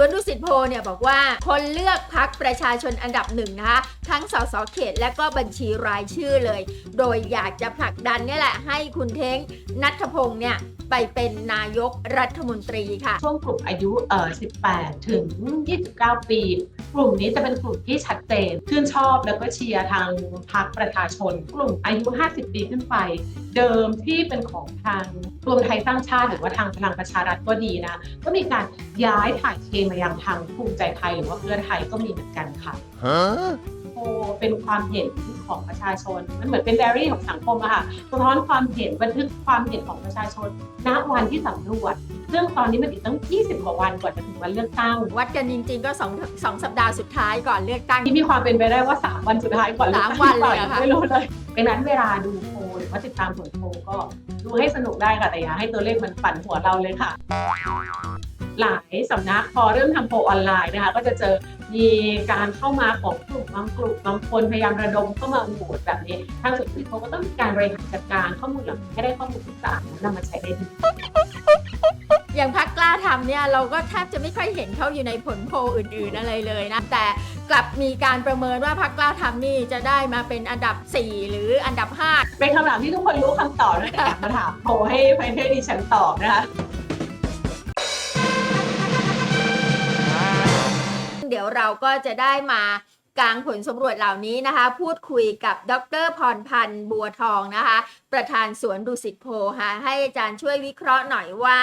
วนดุสิตโพลเนี่ยบอกว่าคนเลือกพักประชาชนอันดับหนึ่งนะคะ ทั้งสสเขตและก็บัญชีรายชื่อเลย โดยอยากจะผลักดันนี่แหละให้คุณเท้งนัทพงศ์เนี่ยไปเป็นนายกรัฐมนตรีค่ะ ช่วงกลุ่มอายุเอ่อ18 ถึง 29 ปี กลุ่มนี้จะเป็นกลุ่มที่ชัดเจนชื่นชอบแล้วก็เชียร์ทางพรรคประชาชน กลุ่มอายุ 50 ปีขึ้นไป เดิมที่เป็นของทางรวมไทยสร้างชาติหรือว่าทางพลังประชารัฐก็ดีนะ ก็มีการย้ายถ่ายเทมายังทางภูมิใจไทยหรือว่าเพื่อไทยก็มีเหมือนกันค่ะ Huh? โพลเป็นความเห็นของประชาชน มันเหมือนเป็นไดอารี่ของสังคมอะค่ะสะท้อนความเห็นบันทึกความเห็นของประชาชนณวันที่สำรวจซึ่งตอนนี้มันอีกตั้ง 20 กว่าวันกว่าจะถึงวันเลือกตั้ง วัดกันจริงๆ ก็สองสองสัปดาห์สุดท้ายก่อนเลือกตั้งที่มีความเป็นไปได้ว่า 3 วันสุดท้ายก่อนเลือกตั้งสามวันเลยหรืออะค่ะปไม่รู้เลยดังนั้นเวลาดูโพลหรือว่าติดตามผลโพลก็ดูให้สนุกได้ค่ะแต่อย่าให้ตัวเลขมันปั่นหัวเราเลยค่ะ หลายสำนักพอเริ่มทำโพลออนไลน์นะคะก็จะเจอมีการเข้ามาของกลุ่มบางกลุ่มบางคนพยายามระดมเข้ามาโหวตแบบนี้ทางสุดที่เขาก็ต้องมีการบริหารจัดการข้อมูลเหล่านี้ให้ได้ข้อมูลที่สะอาดนำมาใช้ได้ดีอย่างพักกล้าทำเนี่ยเราก็แทบจะไม่ค่อยเห็นเขาอยู่ในผลโพลอื่นๆอะไรเลยนะ แต่กลับมีการประเมินว่าพักกล้าทำนี่จะได้มาเป็นอันดับ 4 หรืออันดับ 5 เป็นคำถามที่ทุกคนรู้คำตอบนะแต่อยากมาถามโพลให้ให้ให้ดิฉันตอบนะคะ ดี๋ยวเราก็จะได้มากลางผลสำรวจเหล่านี้นะคะ พูดคุยกับดรพรพันธ์บัวทองนะคะ ประธานสวนดุสิตโพลค่ะให้อาจารย์ช่วยวิเคราะห์หน่อยว่า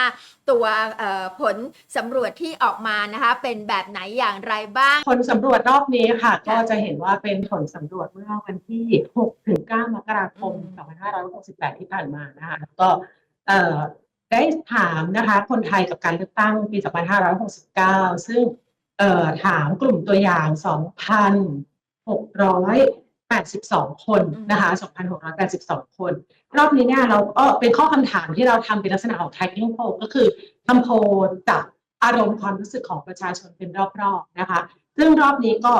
ตัวเอ่อผลสำรวจที่ออกมานะคะ เป็นแบบไหนอย่างไรบ้าง ผลสำรวจรอบนี้ค่ะ ก็จะเห็นว่าเป็นผลสำรวจเมื่อวันที่ 6 ถึง 9 มกราคม 2568 ที่ผ่านมานะคะก็เอ่อได้ถามนะคะ คนไทยกับการเลือกตั้งปี 2569 ซึ่ง เอ่อถามกลุ่มตัวอย่าง 2,682 คนนะคะ2,682 คน รอบนี้เนี่ยเราก็เป็นข้อคำถามที่เราทำเป็นลักษณะของ tracking poll ก็คือทำโพลจับอารมณ์ความรู้สึกของประชาชนเป็นรอบๆนะคะ ซึ่งรอบนี้ก็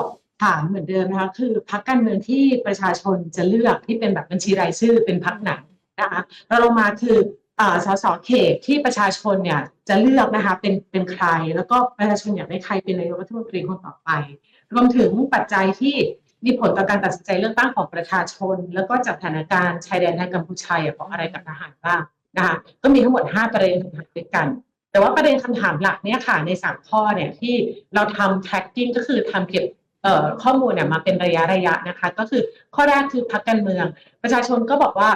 ถามเหมือนเดิมนะคะ คือพรรคการเมืองที่ประชาชนจะเลือกที่เป็นแบบบัญชีรายชื่อเป็นพรรคไหนนะคะเราลงมาคืออ่า สสเขตที่ประชาชนเนี่ยจะเลือกนะคะเป็นเป็นใคร แล้วก็ประชาชนอยากได้ใครเป็นนายกรัฐมนตรีคนต่อไป รวมถึงปัจจัยที่มีผลต่อการตัดสินใจเลือกตั้งของประชาชน แล้วก็จากสถานการณ์ชายแดนไทยกัมพูชาของอะไรกับทหารบ้างนะคะก็มีทั้งหมด 5 ประเด็นคำถามด้วยกัน แต่ว่าประเด็นคำถามหลักเนี่ยค่ะในสามข้อเนี่ยที่เราทำ tracking ก็คือทำเก็บข้อมูลเนี่ยมาเป็นระยะระยะนะคะ ก็คือข้อแรกคือพรรคการเมือง ประชาชนก็บอกว่า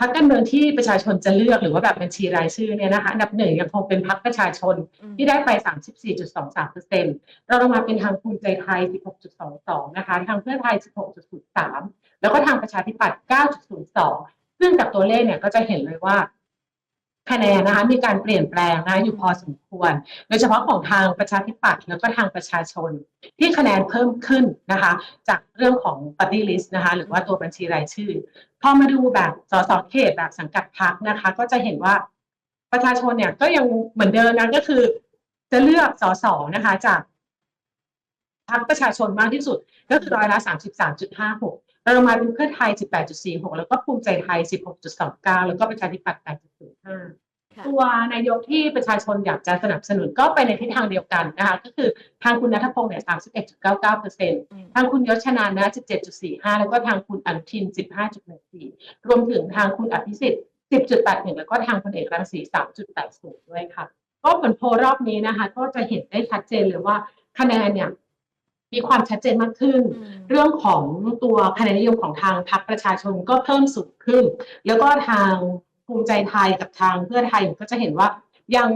พรรคการเมืองที่ประชาชนจะเลือกหรือว่าแบบบัญชีรายชื่อเนี่ยนะคะอันดับหนึ่งยังคงเป็นพรรคประชาชนที่ได้ไป 34.23เปอร์เซ็นต์เราลงมาเป็นทางภูมิใจไทย 16.22 นะคะ ทางเพื่อไทย 16.03 แล้วก็ทางประชาธิปัตย์ 9.02 ซึ่งจากตัวเลขเนี่ยก็จะเห็นเลยว่า คะแนนนะคะมีการเปลี่ยนแปลงนะคะอยู่พอสมควร โดยเฉพาะของทางประชาธิปัตย์แล้วก็ทางประชาชน ที่คะแนนเพิ่มขึ้นนะคะ จากเรื่องของ party list นะคะหรือว่าตัวบัญชีรายชื่อ พอมาดูแบบสสเขตแบบสังกัดพรรคนะคะ ก็จะเห็นว่าประชาชนเนี่ยก็ยังเหมือนเดิมนะก็คือ จะเลือกสสนะคะจากพรรคประชาชนมากที่สุดก็คือร้อยละสามสิบสามจุดห้าหก เราลงมาเป็นเพื่อไทยสิบแปดจุดสี่หกแล้วก็ภูมิใจไทยสิบหกจุดสองเก้าแล้วก็ประชาธิปัตย์แปดจุดศูนย์ห้าค่ะตัวนายกที่ประชาชนอยากจะสนับสนุนก็ไปในทิศทางเดียวกันนะคะ ก็คือทางคุณนัทพงศ์เนี่ยสามสิบเอ็ดจุดเก้าเก้าเปอร์เซ็นต์อืมทางคุณยศชนานนะสิบเจ็ดจุดสี่ห้าแล้วก็ทางคุณอนุทินสิบห้าจุดหนึ่งสี่รวมถึงทางคุณอภิสิทธิ์สิบจุดแปดหนึ่งแล้วก็ทางพลเอกรังสีสามจุดแปดศูนย์ด้วยค่ะ ก็ผลโพลรอบนี้นะคะ ก็จะเห็นได้ชัดเจนเลยว่าคะแนนเนี่ย มีความชัดเจนมากขึ้นอืมเรื่องของตัวคะแนนนิยมของทางพรรคประชาชนก็เพิ่มสูงขึ้น แล้วก็ทางภูมิใจไทยกับทางเพื่อไทยก็จะเห็นว่ายัง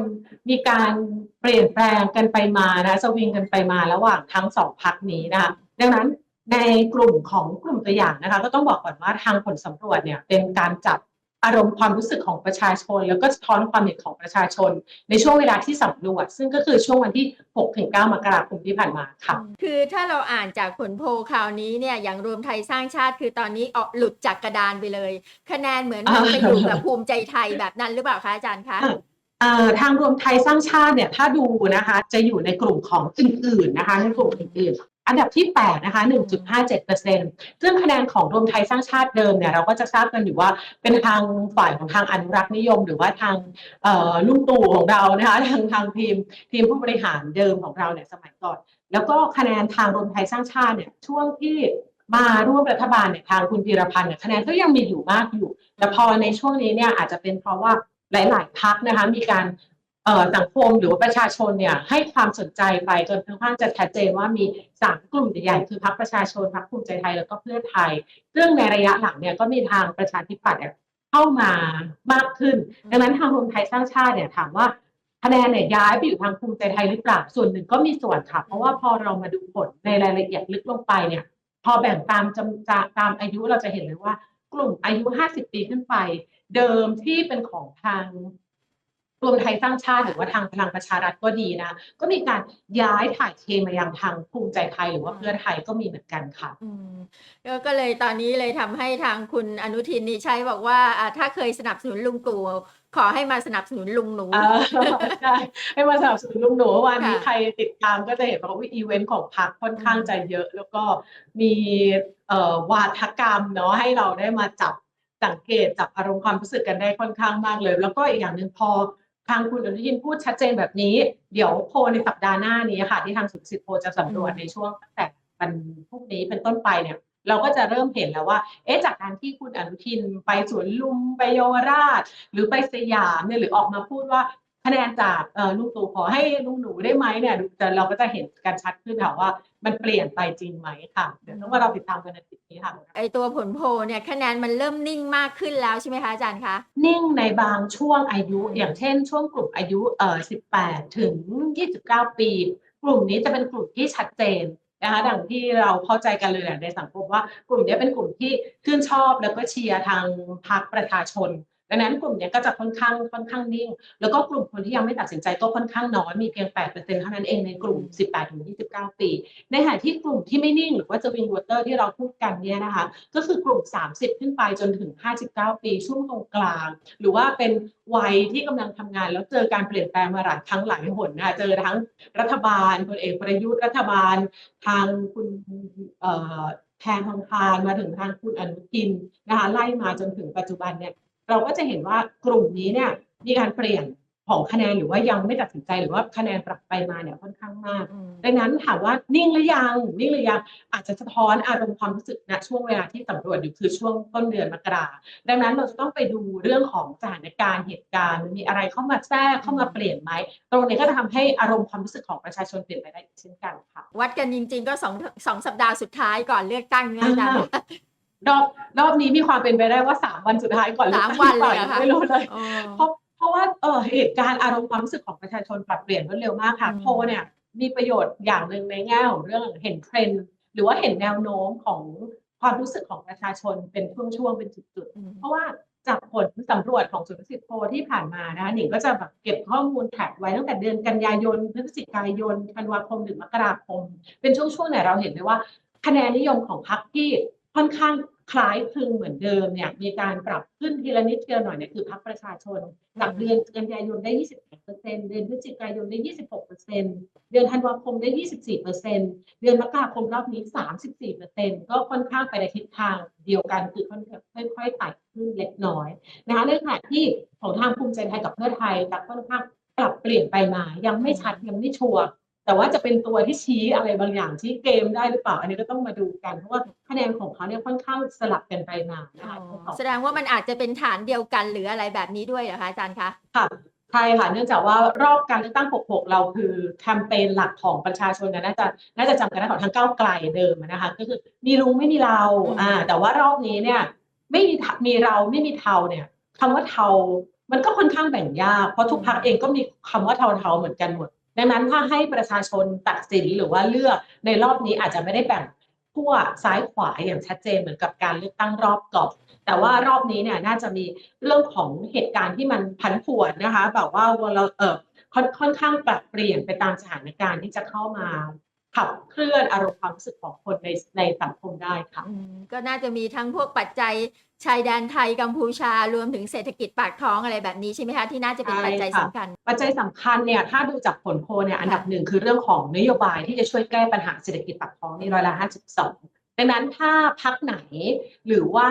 มีการเปลี่ยนแปลงกันไปมานะสวิงกันไปมาระหว่างทั้งสองพรรคนี้นะคะดังนั้นในกลุ่มของกลุ่มตัวอย่างนะคะ ก็ต้องบอกก่อนว่าทางผลสำรวจเนี่ยเป็นการจับ อารมณ์ความรู้สึกของประชาชน แล้วก็สะท้อนความเห็นของประชาชน ในช่วงเวลาที่สำรวจ ซึ่งก็คือช่วงวันที่6ถึง9มกราคมที่ผ่านมาค่ะ คือถ้าเราอ่านจากผลโพลคราวนี้เนี่ยอย่างรวมไทยสร้างชาติ คือตอนนี้ออกหลุดจากกระดานไปเลย คะแนนเหมือนมันไปอยู่กับภูมิใจไทยแบบนั้นหรือเปล่าคะอาจารย์คะเอ่อทางรวมไทยสร้างชาติเนี่ยถ้าดูนะคะจะอยู่ในกลุ่มของอื่นๆนะคะในกลุ่มอื่น อันดับที่ 8 นะคะ 1.57%ซึ่งคะแนนของรวมไทยสร้างชาติเดิมเนี่ยเราก็จะทราบกันอยู่ว่าเป็นทางฝ่ายของทางอนุรักษ์นิยม หรือว่าทางเอ่อลุงตู่ของเรานะคะทางทางทีมทีมผู้บริหารเดิมของเราเนี่ยสมัยก่อน แล้วก็คะแนนทางรวมไทยสร้างชาติเนี่ยช่วงที่มาร่วมรัฐบาลเนี่ยทางคุณพีรพันธ์เนี่ยคะแนนก็ยังมีอยู่มากอยู่ แต่พอในช่วงนี้เนี่ยอาจจะเป็นเพราะว่าหลาย ๆ พักนะคะมีการเอ่อ สังคมหรือว่าประชาชนเนี่ยให้ความสนใจไปจนค่อนข้างจะชัดเจนว่ามีสามกลุ่มใหญ่คือพักประชาชนพักภูมิใจไทยแล้วก็เพื่อไทย ซึ่งในระยะหลังเนี่ยก็มีทางประชาธิปัตย์เนี่ยเข้ามามากขึ้น ดังนั้นทางรวมไทยสร้างชาติเนี่ยถามว่าคะแนนเนี่ยย้ายไปอยู่ทางภูมิใจไทยหรือเปล่าส่วนหนึ่งก็มีส่วนค่ะเพราะว่าพอเรามาดูผลในรายละเอียดลึกลงไปเนี่ย พอแบ่งตามจำจะตามอายุเราจะเห็นเลยว่า กลุ่มอายุ 50 ปีขึ้นไป เดิมที่เป็นของทาง รวมไทยสร้างชาติหรือว่าทางพลังประชารัฐก็ดีนะ ก็มีการย้ายถ่ายเทมายังทางภูมิใจไทยหรือว่าเพื่อไทยก็มีเหมือนกันค่ะอืมก็ก็เลยตอนนี้เลยทำให้ทางคุณอนุทินนี่ใช้บอกว่าอ่าถ้าเคยสนับสนุนลุงตู่ขอให้มาสนับสนุนลุงหนูเออใช่ให้มาสนับสนุนลุงหนูวันนี้ค่ะใครติดตามก็จะเห็นว่าอุ๊ยอีเวนต์ของพรรคค่อนข้างจะเยอะ แล้วก็มีเอ่อวาทกรรมเนาะให้เราได้มาจับสังเกตจับอารมณ์ความรู้สึกกันได้ค่อนข้างมากเลย แล้วก็อีกอย่างหนึ่งพอ ทางคุณอนุทินพูดชัดเจนแบบนี้ เดี๋ยวโพลในสัปดาห์หน้านี้ค่ะ ที่ทางสุขสิทธิ์โพลจะสำรวจในช่วงตั้งแต่วันพรุ่งนี้เป็นต้นไปเนี่ย เราก็จะเริ่มเห็นแล้วว่า เอ๊ะจากการที่คุณอนุทินไปสวนลุมไปเยาวราช หรือไปสยามเนี่ยหรือออกมาพูดว่า คะแนนจากเอ่อลุงตู่ขอให้ลุงหนูได้ไหมเนี่ยแต่เราก็จะเห็นกันชัดขึ้นค่ะว่ามันเปลี่ยนไปจริงไหมค่ะ เดี๋ยวต้องมาเราติดตามกันในติดนี้ค่ะ ไอตัวผลโพลเนี่ยคะแนนมันเริ่มนิ่งมากขึ้นแล้วใช่ไหมคะอาจารย์คะ นิ่งในบางช่วงอายุอย่างเช่น ช่วงกลุ่มอายุเอ่อ18 ถึง 29 ปี กลุ่มนี้จะเป็นกลุ่มที่ชัดเจนนะคะดังที่เราเข้าใจกันเลยแหละในสังคมว่ากลุ่มนี้เป็นกลุ่มที่ชื่นชอบแล้วก็เชียร์ทางพรรคประชาชน ดังนั้นกลุ่มนี้ก็จะค่อนข้างค่อนข้างนิ่ง แล้วก็กลุ่มคนที่ยังไม่ตัดสินใจก็ค่อนข้างน้อยมีเพียง 8%เท่านั้นเองในกลุ่ม 18ถึง29 ปี ในขณะที่กลุ่มที่ไม่นิ่งหรือว่าจะวิงวอเตอร์ที่เราพูดกันเนี่ยนะคะก็คือกลุ่ม 30 ขึ้นไปจนถึง 59 ปี ช่วงตรงกลาง หรือว่าเป็นวัยที่กำลังทำงาน แล้วเจอการเปลี่ยนแปลงมาหลายครั้งหลายหนนะเจอทั้งรัฐบาลพลเอกประยุทธ์รัฐบาล ทางคุณเอ่อแทนทองทานมาถึงทางคุณอนุทินนะคะไล่มาจนถึงปัจจุบันเนี่ย เราก็จะเห็นว่ากลุ่มนี้เนี่ยมีการเปลี่ยนของคะแนนหรือว่ายังไม่ตัดสินใจหรือว่าคะแนนปรับไปมาเนี่ยค่อนข้างมากอืมดังนั้นถามว่านิ่งหรือยังนิ่งหรือยังอาจจะสะท้อนอารมณ์ความรู้สึกณช่วงเวลาที่สำรวจอยู่คือช่วงต้นเดือนมกราดังนั้นเราจะต้องไปดูเรื่องของสถานการณ์เหตุการณ์มีอะไรเข้ามาแทรกเข้ามาเปลี่ยนไหมตรงนี้ก็จะทำให้อารมณ์ความรู้สึกของประชาชนเปลี่ยนไปได้อีกเช่นกันค่ะวัดกันจริง ๆ ก็สองสองสัปดาห์สุดท้ายก่อนเลือกตั้งเนี่ยอาจารย์ รอบรอบนี้มีความเป็นไปได้ว่าสามวันสุดท้ายก่อนลือกสามตั้งวันหเลรือยเหรอคะไม่รู้เลยอ๋อเพราะเพราะว่าเออเหตุการณ์อารมณ์ความรู้สึกของประชาชนปรับเปลี่ยนรวดเร็วมากค่ะอืมโพลเนี่ยมีประโยชน์อย่างหนึ่งในแง่ของเรื่องเห็นเทรนด์หรือว่าเห็นแนวโน้มของความรู้สึกของประชาชนเป็นช่วงๆเป็นจุดอืมๆเพราะว่าจากผลสำรวจของศูนย์สิทธิโพลที่ผ่านมานะคะหนิงก็จะแบบเก็บข้อมูลแท็กไว้ตั้งแต่เดือนกันยายนพฤศจิกายนธันวาคมถึงมกราคม เป็นช่วงๆไหนเราเห็นเลยว่า คะแนนนิยมของพรรคที่ค่อนข้าง คล้ายคลึงเหมือนเดิมเนี่ยมีการปรับขึ้นทีละนิดทีละหน่อยเนี่ยคือพรรคประชาชนจากเดือนกันยายนได้ 28เปอร์เซ็นต์เดือนพฤศจิกายนได้ 26เปอร์เซ็นต์เดือนธันวาคมได้ 24เปอร์เซ็นต์เดือนมกราคมรอบนี้ 34เปอร์เซ็นต์ก็ค่อนข้างไปในทิศทางเดียวกันคือค่อยๆค่อยๆไต่ขึ้นเล็กน้อยนะคะในขณะที่ของทางภูมิใจไทยกับเพื่อไทยจะค่อนข้างปรับเปลี่ยนไปมายังไม่ชัดยังไม่ชัวร์ แต่ว่าจะเป็นตัวที่ชี้อะไรบางอย่างชี้เกมได้หรือเปล่า อันนี้ก็ต้องมาดูกันเพราะว่าคะแนนของเขาเนี่ยค่อนข้างสลับกันไปมานะคะแสดงว่ามันอาจจะเป็นฐานเดียวกันหรืออะไรแบบนี้ด้วยเหรอคะอาจารย์คะค่ะใช่ค่ะเนื่องจากว่ารอบการเลือกตั้ง 66 เราคือแคมเปญหลักของประชาชนนะน่าจะน่าจะจำกันได้ของทางก้าวไกลเดิมอะนะคะก็คือมีลุงไม่มีเราอืมอ่าแต่ว่ารอบนี้เนี่ยไม่มีทะมีเราไม่มีเทาเนี่ยคำว่าเทามันก็ค่อนข้างแบ่งยาก เพราะทุกพรรคเองก็มีคำว่าเทาๆเหมือนกันหมด ดังนั้นถ้าให้ประชาชนตัดสินหรือว่าเลือกในรอบนี้อาจจะไม่ได้แบ่งขั้วซ้ายขวาอย่างชัดเจนเหมือนกับการเลือกตั้งรอบก่อนแต่ว่ารอบนี้เนี่ยน่าจะมีเรื่องของเหตุการณ์ที่มันผันผวนนะคะแบบว่าเราเออค่อนข้างปรับเปลี่ยนไปตามสถานการณ์ที่จะเข้ามาขับเคลื่อนอารมณ์ความรู้สึกของคนในในสังคมได้ค่ะก็น่าจะมีทั้งพวกปัจจัย ชายแดนไทยกัมพูชารวมถึงเศรษฐกิจปากท้องอะไรแบบนี้ใช่ไหมคะที่น่าจะเป็นใช่ปัจจัยค่ะสำคัญ ปัจจัยสำคัญเนี่ยถ้าดูจากผลโพลเนี่ยอันดับหนึ่งคือเรื่องของนโยบายที่จะช่วยแก้ปัญหาเศรษฐกิจปากท้องนี่ร้อยละห้าสิบสอง ดังนั้นถ้าพักไหนหรือว่า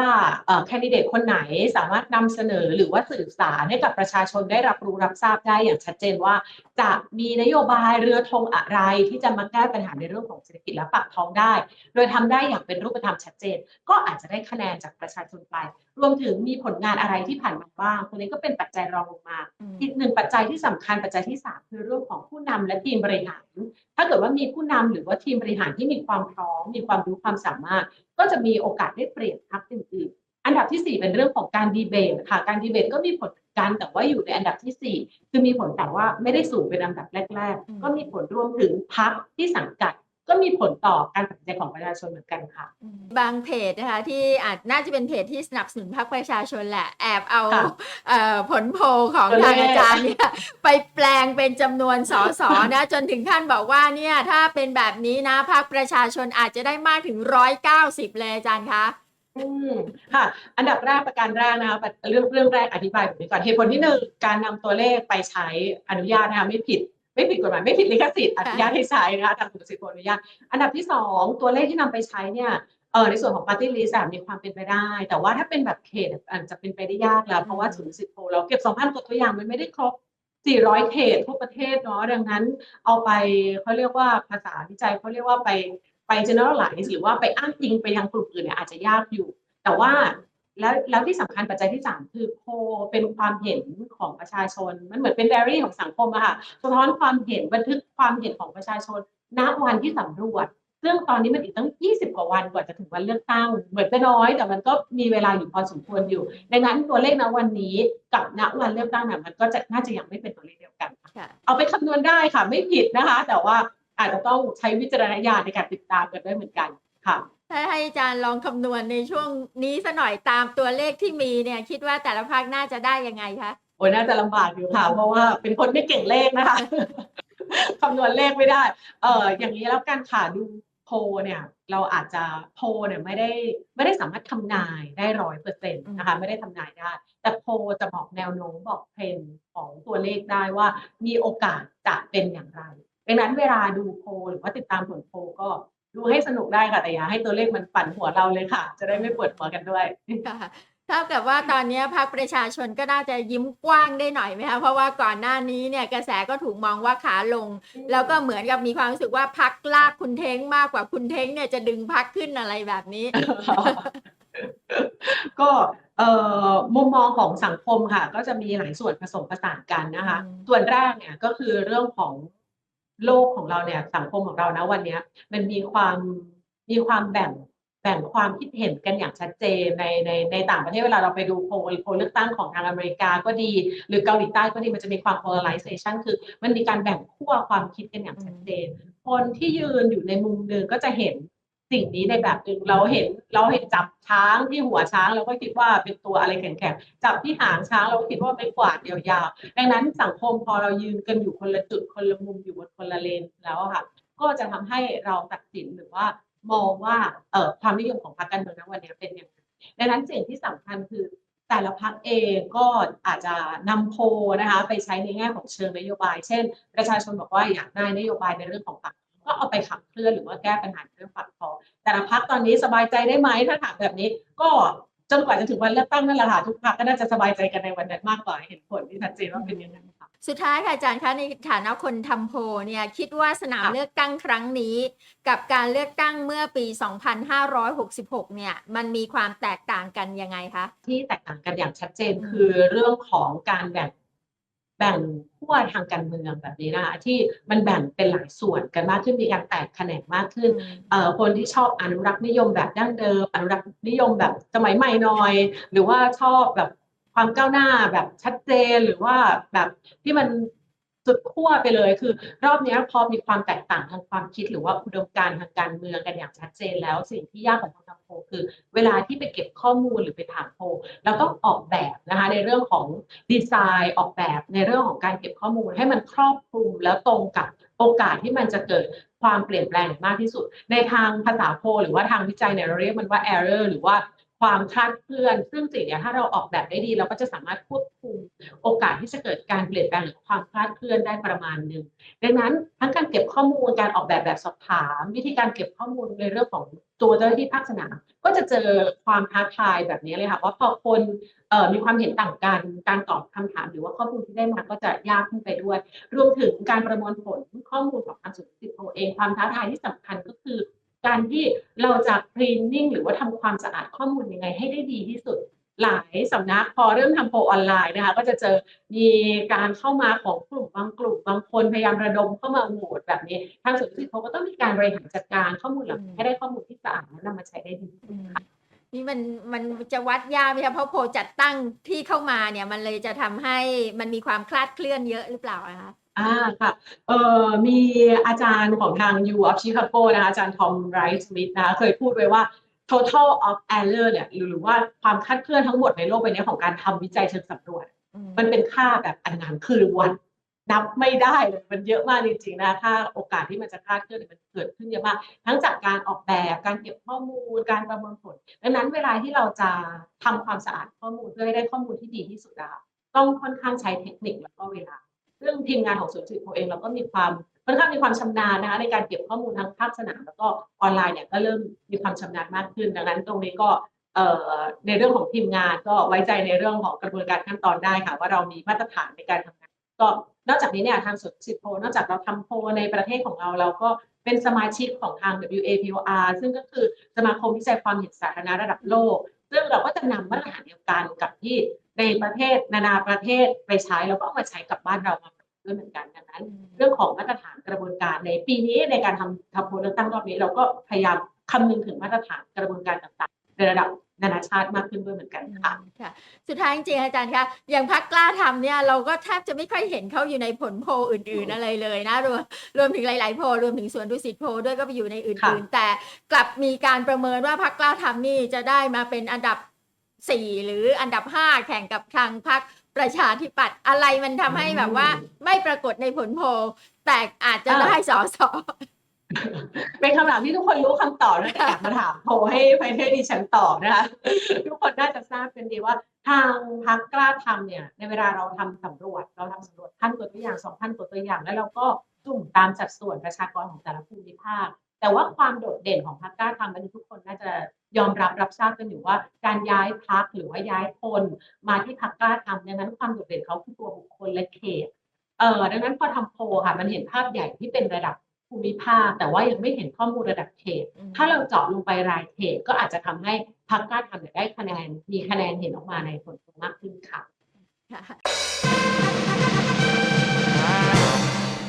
แคนดิเดตคนไหนสามารถนำเสนอหรือว่าสื่อสารให้กับประชาชนได้รับรู้รับทราบได้อย่างชัดเจนว่า จะมีนโยบายเรือธงอะไรที่จะมาแก้ปัญหาในเรื่องของเศรษฐกิจและปากท้องได้ โดยทำได้อย่างเป็นรูปธรรมชัดเจน ก็อาจจะได้คะแนนจากประชาชนไปรวมถึงมีผลงานอะไรที่ผ่านมาบ้าง ตัวนี้ก็เป็นปัจจัยรองลงมาอืมอีกหนึ่งปัจจัยที่สำคัญปัจจัยที่สามคือเรื่องของผู้นำและทีมบริหาร ถ้าเกิดว่ามีผู้นำหรือว่าทีมบริหารที่มีความพร้อม มีความรู้ความสามารถ ก็จะมีโอกาสได้เปรียบพรรคอื่นๆอันดับที่สี่เป็นเรื่องของการดีเบตค่ะ การดีเบตก็มีผลเหมือนกันแต่ว่าอยู่ในอันดับที่สี่คือมีผลแต่ว่าไม่ได้สูงเป็นอันดับแรกอืมๆก็มีผลรวมถึงพรรคที่สังกัด ก็มีผลต่อการตัดสินใจของประชาชนเหมือนกันค่ะ บางเพจนะคะที่อาจน่าจะเป็นเพจที่สนับสนุนพรรคประชาชนแหละแอบเอาค่ะเอ่อผลโพลของตัวเลขทางอาจารย์เนี่ยไปแปลงเป็นจำนวนสสนะ จนถึงขั้นบอกว่าเนี่ยถ้าเป็นแบบนี้นะพรรคประชาชนอาจจะได้มากถึงร้อยเก้าสิบเลยอาจารย์คะ อืมค่ะอันดับแรกประการแรกนะคะเรื่องเรื่องแรกอธิบายแบบนี้ก่อนเหตุผลที่หนึ่งการนำตัวเลขไปใช้อนุญาตนะคะไม่ผิด ไม่ผิดกฎหมายไม่ผิดลิขสิทธิ์อนุญาตให้ใช้นะคะทางกรมศิลป์อนุญาตอันดับที่สองตัวเลขที่นำไปใช้เนี่ยเออในส่วนของ party list อะมีความเป็นไปได้ แต่ว่าถ้าเป็นแบบเขตอาจจะเป็นไปได้ยากแล้ว เพราะว่าศูนย์สิทธิ์โพลเราเก็บ 2,000กว่าตัวอย่างมันไม่ได้ครบ 400 เขตทั่วประเทศเนาะดังนั้นเอาไปเขาเรียกว่าภาษาวิจัยเขาเรียกว่าไปไป generalize หรือว่าไปอ้างอิงไปยังกลุ่มอื่นเนี่ยอาจจะยากอยู่ แต่ว่า แล้วแล้วที่สำคัญปัจจัยที่สามคือโพลเป็นความเห็นของประชาชน มันเหมือนเป็นไดอารี่ของสังคมอะค่ะสะท้อนความเห็นบันทึกความเห็นของประชาชนณวันที่สำรวจ ซึ่งตอนนี้มันอีกตั้ง 20 กว่าวันกว่าจะถึงวันเลือกตั้ง เหมือนจะน้อย แต่มันก็มีเวลาอยู่พอสมควรอยู่ ดังนั้นตัวเลขณวันนี้กับณวันเลือกตั้งเนี่ยมันก็จะน่าจะยังไม่เป็นตัวเลขเดียวกันค่ะค่ะเอาไปคำนวณได้ค่ะไม่ผิดนะคะ แต่ว่าอาจจะต้องใช้วิจารณญาณในการติดตามกันด้วยเหมือนกันค่ะ ถ้าให้อาจารย์ลองคำนวณในช่วงนี้สัหน่อยตามตัวเลขที่มีเนี่ย คิดว่าแต่ละภาคน่าจะได้ยังไงคะโอ้ยน่าจะลำบากอยู่ค่ะ เพราะว่าเป็นคนไม่เก่งเลขนะคะคำนวณเลขไม่ได้ เอออย่างนี้แล้วกันค่ะดูโพเนี่ย เราอาจจะโพเนี่ยไม่ได้ไม่ได้สามารถทำนายได้ร้อยเปอร์เซ็นต์นะคะ ไม่ได้ทำนายได้ แต่โพจะบอกแนวโน้มบอกเทรนของตัวเลขได้ว่ามีโอกาสจะเป็นอย่างไรดังนั้นเวลาดูโพหรือว่าติดตามผลโพก็ ดูให้สนุกได้ค่ะ แต่อย่าให้ตัวเลขมันปั่นหัวเราเลยค่ะ จะได้ไม่ปวดหัวกันด้วยค่ะเท่ากับว่าตอนนี้พรรคประชาชนก็น่าจะยิ้มกว้างได้หน่อยไหมคะเพราะว่าก่อนหน้านี้เนี่ยกระแสก็ถูกมองว่าขาลง แล้วก็เหมือนกับมีความรู้สึกว่าพักลากคุณเท้งมากกว่าคุณเท้งเนี่ยจะดึงพักขึ้นอะไรแบบนี้ ก็เอ่อมุมมองของสังคมค่ะ ก็จะมีหลายส่วนผสมผสานกันนะคะอืมส่วนแรกเนี่ยก็คือเรื่องของ โลกของเราเนี่ยสังคมของเรานะวันเนี้ยมันมีความมีความแบ่งแบ่งความคิดเห็นกันอย่างชัดเจนในในในต่างประเทศเวลาเราไปดูโพลโพลเลือกตั้งของทางอเมริกาก็ดี หรือเกาหลีใต้ก็ดีมันจะมีความ polarization คือมันมีการแบ่งขั้วความคิดกันอย่างชัดเจน คนที่ยืนอยู่ในมุมหนึ่งก็จะเห็น สิ่งนี้ในแบบหนึ่งเราเห็นเราเห็นจับช้างที่หัวช้างเราก็คิดว่าเป็นตัวอะไรแข็งๆจับที่หางช้างเราก็คิดว่าเป็นกวาดยาวๆดังนั้นสังคมพอเรายืนกันอยู่คนละจุดคนละมุมอยู่บนคนละเลนแล้วค่ะ ก็จะทำให้เราตัดสินหรือว่ามองว่าเอ่อความนิยมของพรรคการเมืองณวันนี้เป็นยังไงดังนั้นสิ่งที่สำคัญคือแต่ละพรรคเองก็อาจจะนำโพนะคะไปใช้ในแง่ของเชิงนโยบาย เช่น ประชาชนบอกว่าอยากได้นโยบายในเรื่องของปากท้อง ก็เอาไปขับเคลื่อนหรือว่าแก้ปัญหาเรื่องปากท้องแต่ละพรรคตอนนี้สบายใจได้ไหมถ้าถามแบบนี้ ก็จนกว่าจะถึงวันเลือกตั้งนั่นแหละค่ะทุกพรรคก็น่าจะสบายใจกันในวันนั้นมากกว่าเห็นผลที่ชัดเจนว่าเป็นยังไงค่ะสุดท้ายค่ะอาจารย์คะในฐานะคนทำโพลเนี่ยคิดว่าสนามค่ะเลือกตั้งครั้งนี้ กับการเลือกตั้งเมื่อปี 2566 เนี่ยมันมีความแตกต่างกันยังไงคะที่แตกต่างกันอย่างชัดเจนอืมคือเรื่องของการแบ่ง แบ่งขั้วทางการเมืองแบบนี้นะคะที่มันแบ่งเป็นหลายส่วนกันมากขึ้นมีการแตกแขนงมากขึ้นเอ่อคนที่ชอบอนุรักษ์นิยมแบบดั้งเดิม อนุรักษ์นิยมแบบสมัยใหม่หน่อย หรือว่าชอบแบบความก้าวหน้าแบบชัดเจนหรือว่าแบบที่มัน สุดขั้วไปเลยคือ รอบนี้พอมีความแตกต่างทางความคิดหรือว่าอุดมการณ์ทางการเมืองกันอย่างชัดเจนแล้วสิ่งที่ยากของคนทำโพคือ เวลาที่ไปเก็บข้อมูลหรือไปถามโพเราต้องออกแบบนะคะในเรื่องของดีไซน์ออกแบบในเรื่องของการเก็บข้อมูลให้มันครอบคลุมแล้วตรงกับโอกาสที่มันจะเกิดความเปลี่ยนแปลงมากที่สุด ในทางภาษาโพหรือว่าทางวิจัยเนี่ยเราเรียกมันว่า error หรือว่า ความคลาดเคลื่อน ซึ่งสิ่งนี้ถ้าเราออกแบบได้ดี เราก็จะสามารถควบคุมโอกาสที่จะเกิดการเปลี่ยนแปลงหรือความคลาดเคลื่อนได้ประมาณหนึ่งดังนั้นทั้งการเก็บข้อมูลการออกแบบแบบสอบถาม วิธีการเก็บข้อมูลในเรื่องของตัวเจ้าหน้าที่ภาคสนามก็จะเจอความท้าทายแบบนี้เลยค่ะว่าพอคนเอ่อมีความเห็นต่างกันการตอบคำถามหรือว่าข้อมูลที่ได้มาก็จะยากขึ้นไปด้วย รวมถึงการประมวลผลข้อมูลของทางศูนย์สิทธิโพเอง ความท้าทายที่สำคัญก็คือ การที่เราจะคลีนนิ่งหรือว่าทำความสะอาดข้อมูลยังไงให้ได้ดีที่สุดหลายสำนักพอเริ่มทำโพลออนไลน์นะคะก็จะเจอมีการเข้ามาของกลุ่มบางกลุ่มบางคนพยายามระดมเข้ามาโหวตแบบนี้ ทางศูนย์สิทธิโพก็ต้องมีการบริหารจัดการข้อมูลเหล่านี้ให้ได้ข้อมูลที่สะอาดและนำมาใช้ได้ดีค่ะนี่มันมันจะวัดยากไหมคะเพราะโพจัดตั้งที่เข้ามาเนี่ยมันเลยจะทำให้มันมีความคลาดเคลื่อนเยอะหรือเปล่าคะ อ่าค่ะ เอ่อมีอาจารย์ของทาง U of Chicago นะคะอาจารย์ทอมไรท์สมิธนะคะเคยพูดไว้ว่า total of error เนี่ยหรือหรือว่าความคลาดเคลื่อนทั้งหมดในโลกใบนี้ของการทำวิจัยเชิงสำรวจอืมมันเป็นค่าแบบอันงานคือวันนับไม่ได้เลยมันเยอะมากจริงๆนะถ้าโอกาสที่มันจะคลาดเคลื่อนเนี่ยมันเกิดขึ้นเยอะมาก ทั้งจากการออกแบบการเก็บข้อมูลการประเมินผล ดังนั้นเวลาที่เราจะทำความสะอาดข้อมูลเพื่อให้ได้ข้อมูลที่ดีที่สุดอะค่ะต้องค่อนข้างใช้เทคนิคแล้วก็เวลา ซึ่งทีมงานของศูนย์สื่อโพเองเราก็มีความค่อนข้างมีความชำนาญนะคะในการเก็บข้อมูลทั้งภาคสนามแล้วก็ออนไลน์เนี่ยก็เริ่มมีความชำนาญมากขึ้น ดังนั้นตรงนี้ก็ในเรื่องของทีมงานก็ไว้ใจในเรื่องของกระบวนการขั้นตอนได้ค่ะ ว่าเรามีมาตรฐานในการทำงานก็นอกจากนี้เนี่ยทางสุดสิทธิโพนอกจากเราทำโพในประเทศของเราเราก็เป็นสมาชิกของทาง WAPOR ซึ่งก็คือสมาคมวิจัยความเห็นสาธารณะระดับโลก ซึ่งเราก็จะนำมาตรฐานเดียวกันกับที่ ในประเทศนานาประเทศไปใช้แล้วก็เอามาใช้กับบ้านเรามาด้วยเหมือนกันดังนั้น เรื่องของมาตรฐานกระบวนการในปีนี้ในการทำทำโพลเลือกตั้งรอบนี้ เราก็พยายามคำนึงถึงมาตรฐานกระบวนการต่างๆในระดับนานาชาติมากขึ้นด้วยเหมือนกันค่ะค่ะ สุดท้ายจริงๆอาจารย์คะอย่างพักกล้าทำเนี่ยเราก็แทบจะไม่ค่อยเห็นเขาอยู่ในผลโพลอื่น ๆอะไรเลยนะรวมรวมถึงหลาย ๆ โพลรวมถึงสวนดุสิตโพลด้วยก็ไปอยู่ในอื่น ๆ แต่กลับมีการประเมินว่าพักกล้าทำนี่จะได้มาเป็นอันดับ สี่หรืออันดับห้าแข่งกับทางพักประชาธิปัตย์อะไรมันทำให้แบบว่า ไม่ปรากฏในผลโพลแต่อาจจะได้สอสอเป็นคำถามที่ทุกคนรู้คำตอบแล้วแต่อยากมาถามโพลให้ไปให้ดิฉันตอบนะคะ ทุกคนน่าจะทราบกันดีว่าทางพักกล้าทำเนี่ย ในเวลาเราทำสำรวจ เราทำสำรวจพันตัวตัวอย่างสองพันตัวตัวอย่าง แล้วเราก็จุ่มตามสัดส่วนประชากรของแต่ละภูมิภาค แต่ว่าความโดดเด่นของพรรคกล้าทำอันนี้ทุกคนน่าจะยอมรับรับทราบกันอยู่ว่า การย้ายพักหรือว่าย้ายคนมาที่พรรคกล้าทำดังนั้นความโดดเด่นเขาคือตัวบุคคลและเขตเอ่อดังนั้นพอทำโพลค่ะ มันเห็นภาพใหญ่ที่เป็นระดับภูมิภาค แต่ว่ายังไม่เห็นข้อมูลระดับเขตอืมถ้าเราเจาะลงไปรายเขตก็อาจจะทำให้พรรคกล้าทำเนี่ยได้คะแนนมีคะแนนเห็นออกมาในผลโพลมากขึ้นค่ะค่ะ